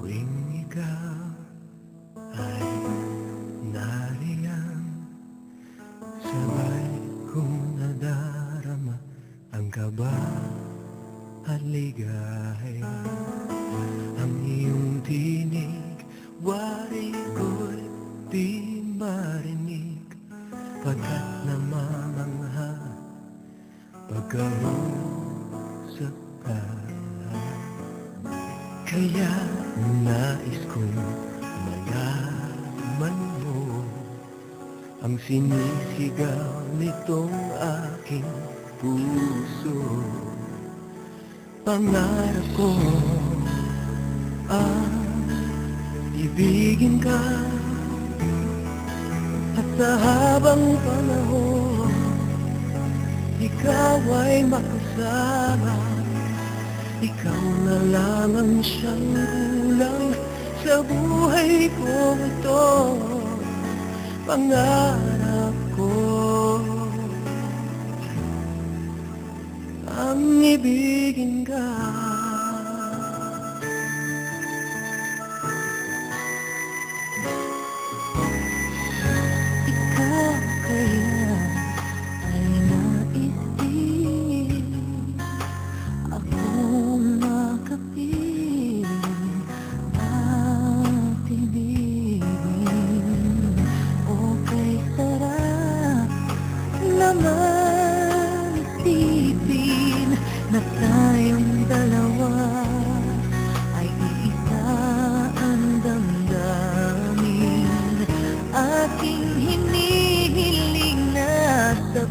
Tuwing ikaw ay nariyan Sabay kong nadarama ang kaba at ligaya Ang iyong tinig, wari ko'y di marinig Pagkat namamangha, pagkausap ka Kaya nais kong malaman mo Ang sinisigaw nitong aking puso. Pangarap ko ang ibigin ka. At sa habang panahon Ikaw ay makasama Ikaw na lang ang siyang kulang Sa buhay ko ito. Pangarap ko. Ang ibigin ka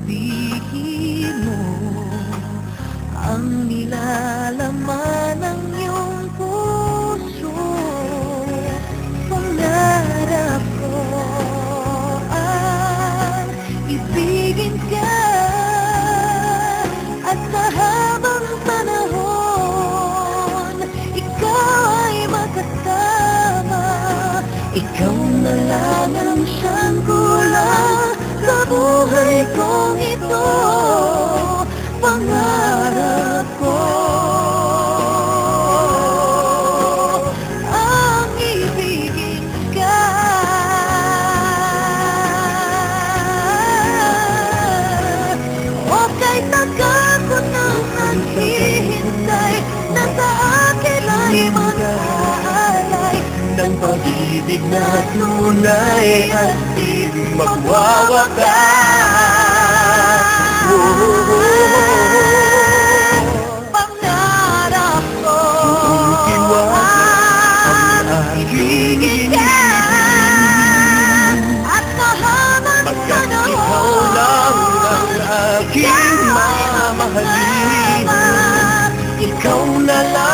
sabihin mo Ang nilalaman ng iyong puso. Pangarap ko ang ibigin ka At sa habang panahon Ikaw ay makasama Ikaw na lang ang buhay kong ito Pangarap ng pag-ibig na tunay at di magwawakas. Pangarap ko ang aking ka At sa habang Pagkat ikaw lang ang aking mamahalin. Ikaw na lang